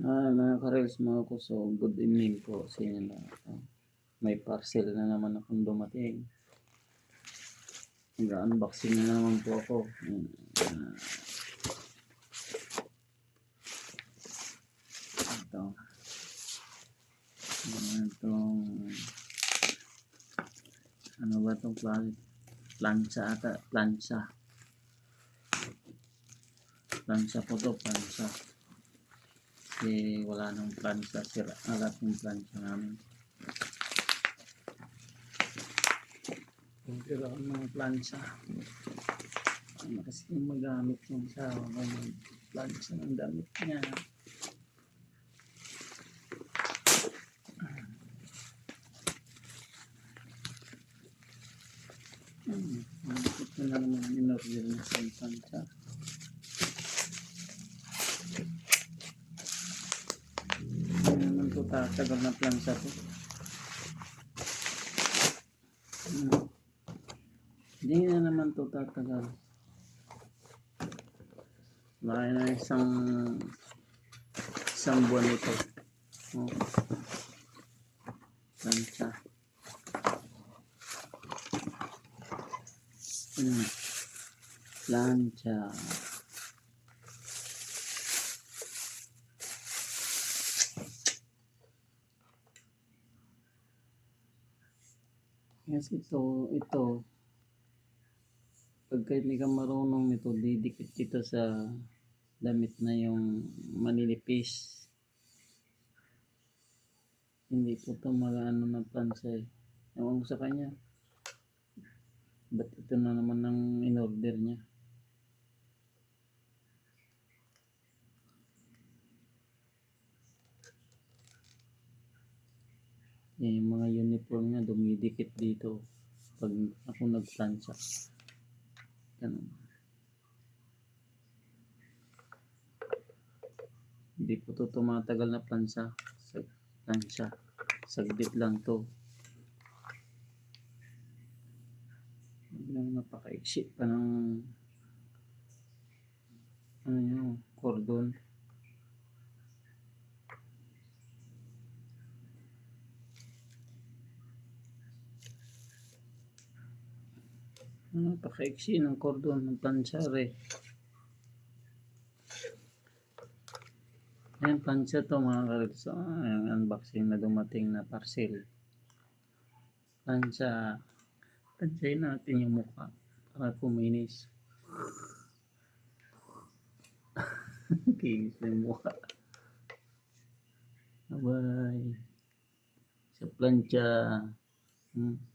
Ah, mga ka-reels, mga kuso, good evening po sa inyo lahat. Ah, May parcel na naman akong dumating. Nag-unboxing na naman po ako. Ah. Ito. Itong ano ba itong plan plancha ata plancha plancha po to plancha kasi wala nang plancha sira alat yung plancha namin. Kung ang mga plancha ano kasi yung magamit yung sa mga plancha ng damit niya. Hmm, ito na naman in-order na sa plancha Tatagal na plancha to. Hmm. Hindi na naman ito tatagal. Baka na isang isang buwan ito. Oh. Plancha. Hmm. Plancha. Yes, ito, ito. Pagka hindi ka marunong nito, didikit dito sa damit na yung manilipis. Hindi po ito mag-ano eh. Ewan ko sa kanya. Ba't ito na naman ang in-order niya? Eh, mga uniform niya dumidikit dito pag ako nagplansya. Ganun. Hindi po to tumatagal na plansa. Sa plansya. Saglit lang to. Biglang napakaiksi pa ng ano yun, cordon. Napakaiksi ng cordon ng pansare. Ayan, pansya to mga karils. Ah, yung unboxing na dumating na parcel. Pansya. Pansyahin natin yung mukha para kuminis. Kinis na yung mukha. Bye. Sa plancha. Hmm.